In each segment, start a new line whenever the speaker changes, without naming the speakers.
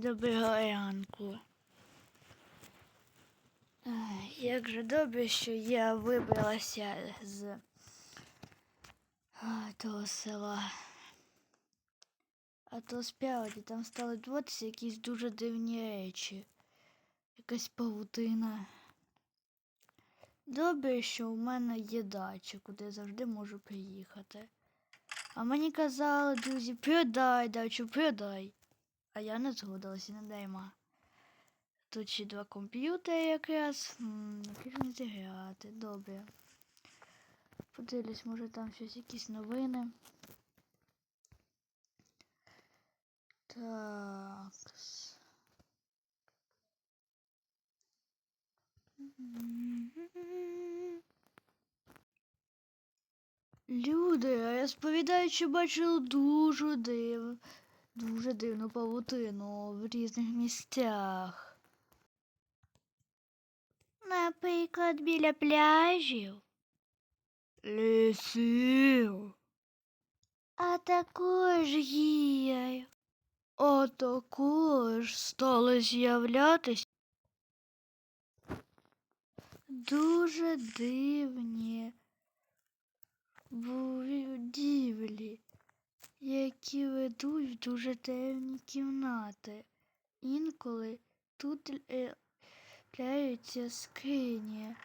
доброго ранку. Як же добре, що я вибралася з того села. А то справді там стали відбуватися якісь дуже дивні речі. Якась павутина. Добре, що в мене є дача, куди я завжди можу приїхати. А мені казали, друзі, продай дачу, продай. А я не згодилася, не дайма. Тут ще два комп'ютери якраз. Не зіграти, добре. Подивлюсь, може там щось якісь новини. Так. Люди, я сповідаю, що бачили дуже див, дуже дивну павутину в різних місцях. Наприклад, біля пляжів. Лісів. А також гір. А також стали з'являтись дуже дивні будівлі, які ведуть в дуже темні кімнати. Інколи тут е, трапляються скрині,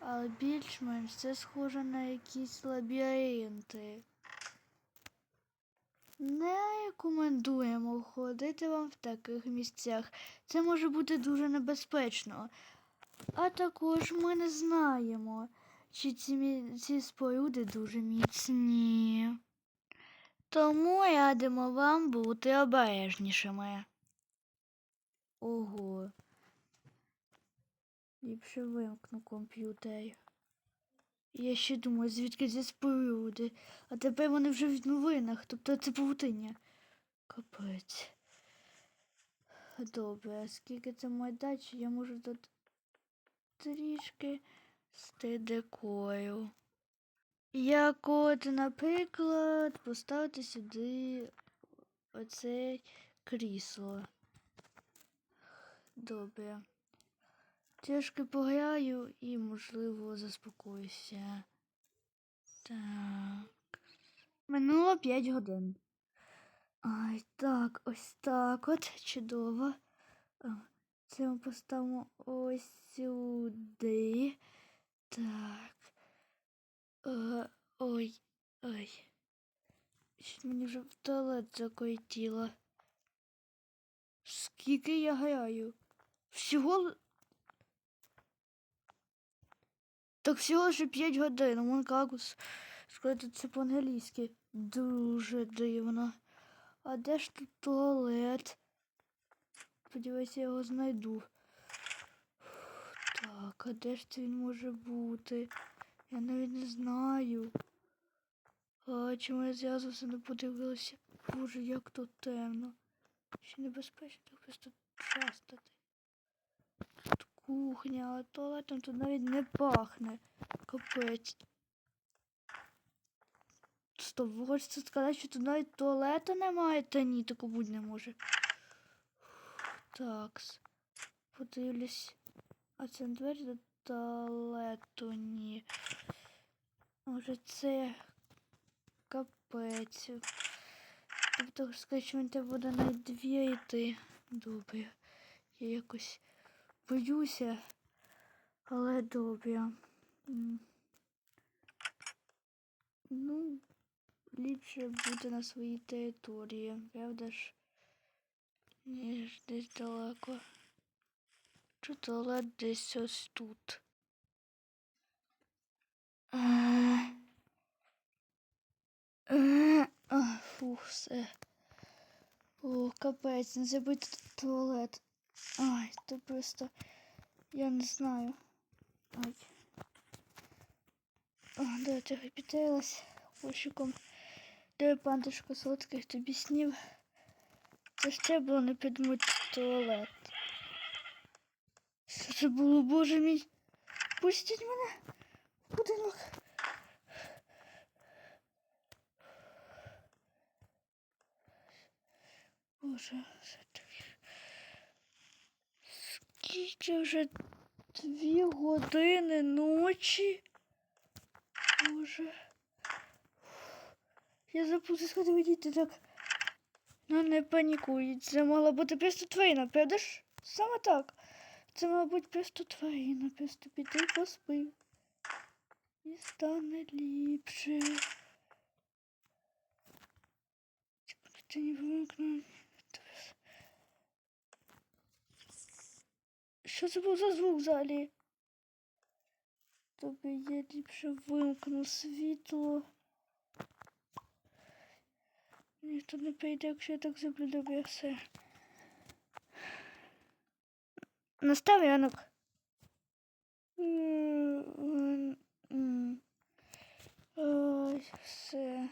але більш-менш це схоже на якісь лабіринти. Не рекомендуємо ходити вам в таких місцях. Це може бути дуже небезпечно. А також ми не знаємо, чи ці, ці споруди дуже міцні. Тому радимо вам бути обережнішими. Ого. Ліпше вимкну комп'ютер. Я ще думаю, звідки ці споруди. А тепер вони вже в новинах, тобто це павутиння. Капець. Добре, а скільки це моя дача, я можу тут трішки стидекою. Як от, наприклад, поставити сюди оце крісло. Добре. Трішки пограю і, можливо, заспокоюся. Так. Минуло 5 годин. Ай, так, ось так от. Чудово. Це ми поставимо ось сюди. Так. Е, ой, ой. Мені вже в туалет закоїтіло. Скільки я граю? Всього. Так всього лише 5 годин. Вон як ус- сказати це по-англійськи. Дуже дивно. А де ж тут туалет? Сподіваюся, я його знайду. Так, а де ж це він може бути? Я навіть не знаю. А чому я зразу все не подивилася? Боже, як тут темно. Ще небезпечно так просто шастати. Тут кухня, а туалетом тут навіть не пахне. Капець. Стоп, ви хочете сказати, що тут навіть туалету немає? Та ні, таку бути не може. Такс. Подивлюсь. А це не двері до туалету ні. Може це капець. Тобто сказати, він тебе буде на дві йти. Добре. Я якось боюся, але добре. Ну, ліпше бути на своїй території, правда ж? Ніж десь далеко. Чи туалет десь ось тут. Фух, все. О, капець, не забудьте туалет. Ай, то просто я не знаю. Ай. О, да, трохи підтерлась пошуком. Де пандушка солодких тобі снів. Це треба було не придумати туалет. Що це було, боже мій? Пустіть мене будинок. Боже, що таке? Скільки вже дві години ночі. Боже. Я запустив сходи видіти так. Ну не панікуй. Це могла бути просто тварина, правда ж? Саме так. Це мала бути просто тварина, просто піти поспи. І стане ліпше. Типа ти не вимкнув. Що це був за звук взагалі? Тобі я ліпше вимкну світло. Ніхто не прийде, якщо я так зроблю добре все. Настав ранок. Ой, все.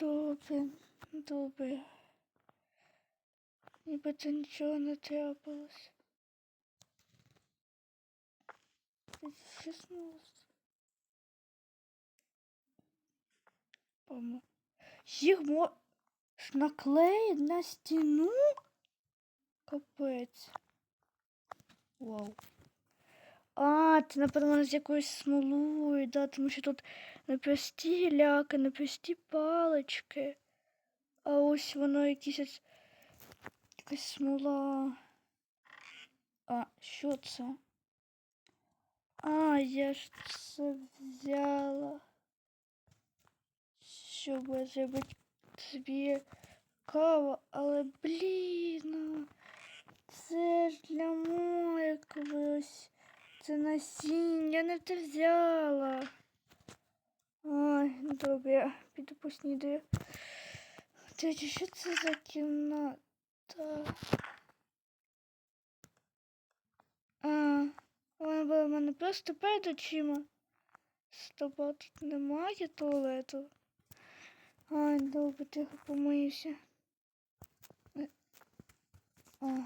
Добре, добре. Ніби нічого не трапилось. Шістнадцять. Помо. Їх наклеїть на стіну? Капець. Вау. А, це, напевно, з якоюсь смолою, да, тому що тут не прості гіляки, не палички. А ось воно якісь ось якась смола. А, що це? А, я ж це взяла. Щоб зробити собі каву, але блін. Це ж для мойки ось. Це насіння, я не те взяла. Ой, ну добре, я піду поснідаю. Тетя, що це за кімната? А, вона була в мене просто перед очима. Стоп, а тут немає туалету. Ай, добре, тихо помиюся. Е, А.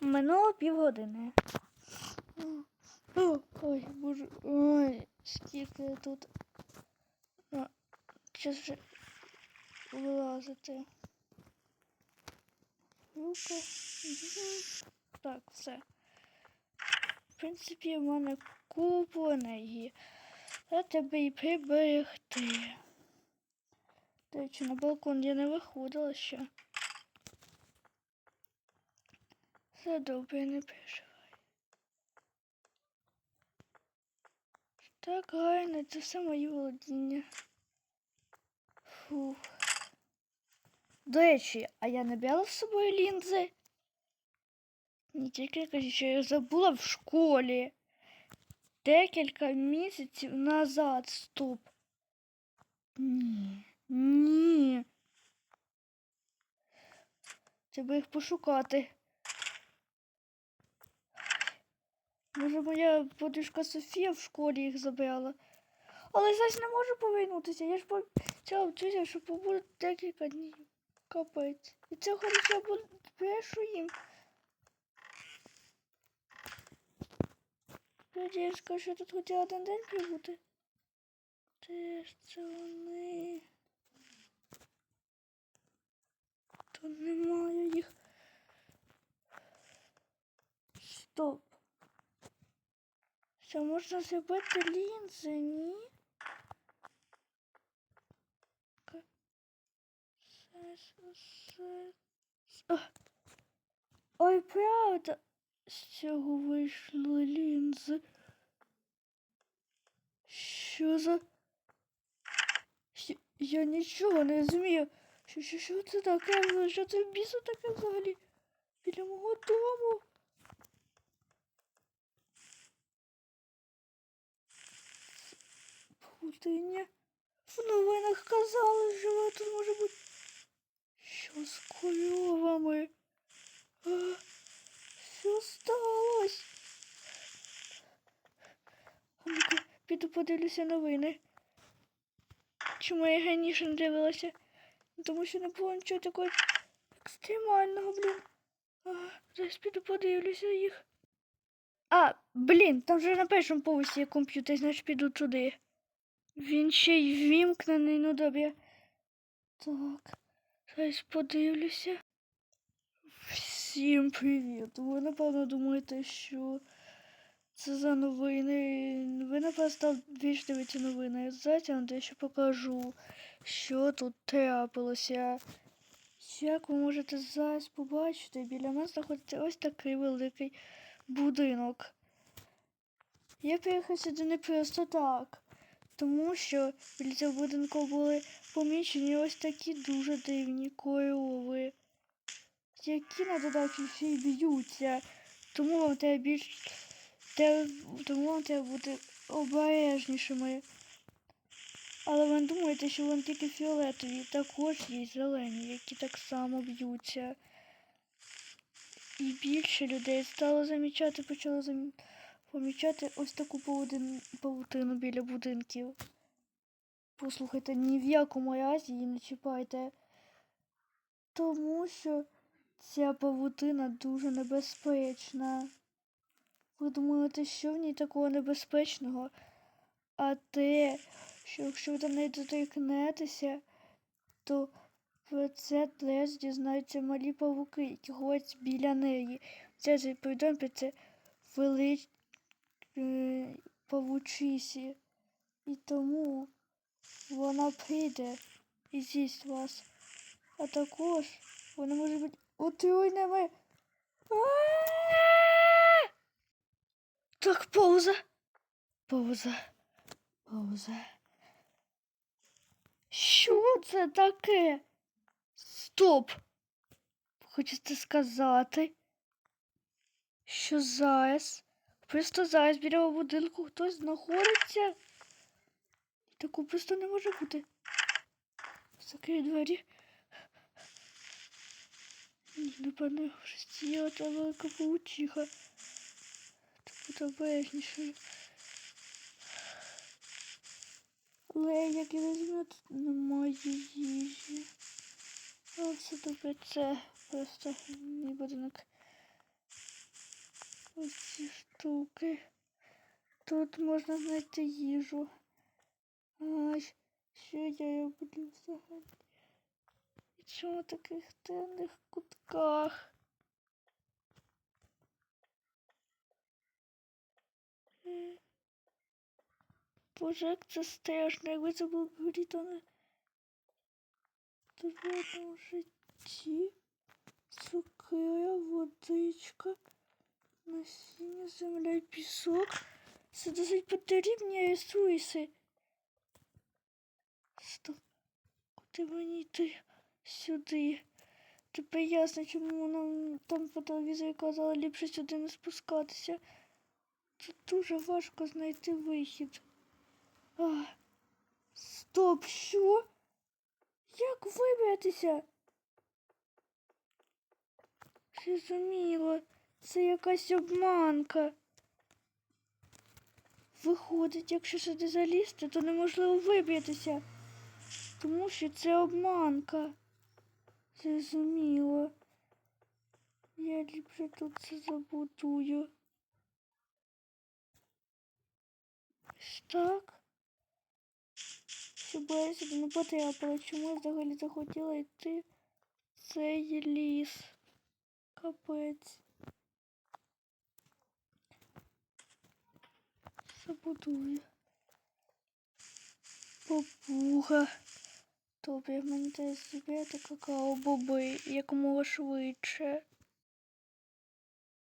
Минуло півгодини. Ой, боже, ой, скільки тут. Час вже вилазити. Ну-ка. Так, все. В принципі, в мене купу енергії. Я тебе і приберегти. До речі, на балкон я не виходила ще. Все добре, не переживай. Так, гарно, це все мої володіння. Фух. До речі, а я не брала з собою лінзи? Не тільки кажу, що я забула в школі. Декілька місяців назад. Стоп. Ні. Ні. Треба їх пошукати. Може, моя подружка Софія в школі їх забрала. Але зараз не можу повернутися. Я ж вчитися, що побуду декілька днів. Капець. І це я буду брешу їм. Скажу, що тут хотіла один день прибути. Де ж це вони? Тут немає їх. Стоп. Що можна зробити лінзи, ні? Ой, правда. З цього вийшли лінзи. Що за. Я нічого не розумію. Що, що, що це таке? Що це в бісу таке взагалі? Біля мого дому. Паутиня. В новинах казали, що тут може бути. Що з коровами? А, що сталося? Піду подивлюся новини. Чому я раніше не дивилася? Тому що не було нічого такого екстремального, блін. А, зараз піду подивлюся їх. А, блін, там вже на першому поверсі є комп'ютер, значить піду туди. Він ще й вімкнений, ну добре. Так, зараз подивлюся. Всім привіт! Ви напевно думаєте, що це за новини. Ви напевно більш дивіться новини. Зараз я дещо покажу, що тут трапилося. Як ви можете зараз побачити, біля мене знаходиться ось такий великий будинок. Я приїхав сюди не просто так, тому що біля цього будинку були помічені ось такі дуже дивні корови які на додачу й б'ються. Тому вам треба більш те- тому вам треба бути обережнішими. Але ви думаєте, що вони тільки фіолетові, також є зелені, які так само б'ються. І більше людей стало замічати, почало замі... помічати ось таку павутин... павутину біля будинків. Послухайте, ні в якому разі її не чіпайте. Тому що Ця павутина дуже небезпечна. Ви думаєте, що в ній такого небезпечного? А те, що якщо ви до неї доторкнетеся, то про це теж дізнаються малі павуки, які ходять біля неї. Це ж повідомте це велич павучисі. І тому вона прийде і з'їсть вас. А також вона може бути отруйними. Так, пауза. Пауза. Пауза. Що це таке? Стоп. Хочете сказати, що зараз, просто зараз біля будинку хтось знаходиться? Такого просто не може бути. Закрий двері. Напевно, ціла та велика паучиха. Буде обережніше. Але як я візьму, тут немає їжі. А все добре, це просто мій будинок. Ось ці штуки. Тут можна знайти їжу. Ай, що я роблю взагалі? І чому в таких темних кутках? Боже, як це страшно, якби це був грі, то не в житті. Цукера, водичка, насіння, земля і пісок. Це досить потрібні ресурси. Стоп. Куди мені йти? Сюди. Тепер ясно, чому нам там по телевізорі казали ліпше сюди не спускатися. Тут дуже важко знайти вихід. А, стоп, що? Як вибратися? Зрозуміло, це якась обманка. Виходить, якщо сюди залізти, то неможливо вибратися. Тому що це обманка. Зрозуміло. Я ліпше тут це забудую. Ось так. Щоб я сюди не потрапила. Чому я взагалі захотіла йти в цей ліс? Капець. Забудую. Попуга. Добре, мені треба зібрати какао-боби якомога швидше.